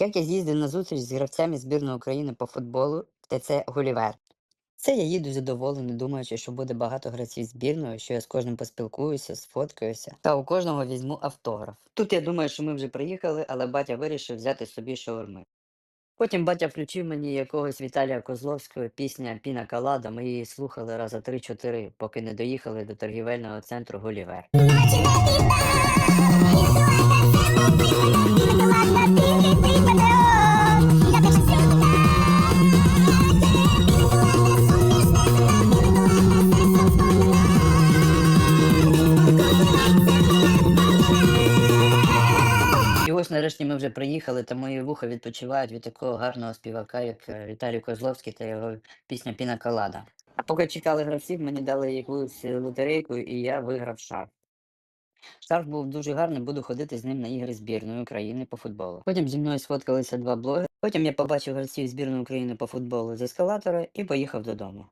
Як я з'їздив на зустріч з гравцями збірної України по футболу в ТЦ Гулівер. Це я їду задоволений, думаючи, що буде багато гравців збірної, що я з кожним поспілкуюся, сфоткаюся, та у кожного візьму автограф. Тут я думаю, що ми вже приїхали, але батя вирішив взяти собі шаурми. Потім батя включив мені якогось Віталія Козловського пісня Піна Калада. Ми її слухали раза три-чотири, поки не доїхали до торгівельного центру Гулівер. Ось нарешті ми вже приїхали, та мої вуха відпочивають від такого гарного співака, як е, Віталій Козловський та його пісня Піна Калада. А поки чекали гравців, мені дали якусь е, лотерейку, і я виграв шарф. Шарф був дуже гарний, буду ходити з ним на ігри збірної України по футболу. Потім зі мною сфоткалися два блогери. Потім я побачив гравців збірної України по футболу з ескалатора і поїхав додому.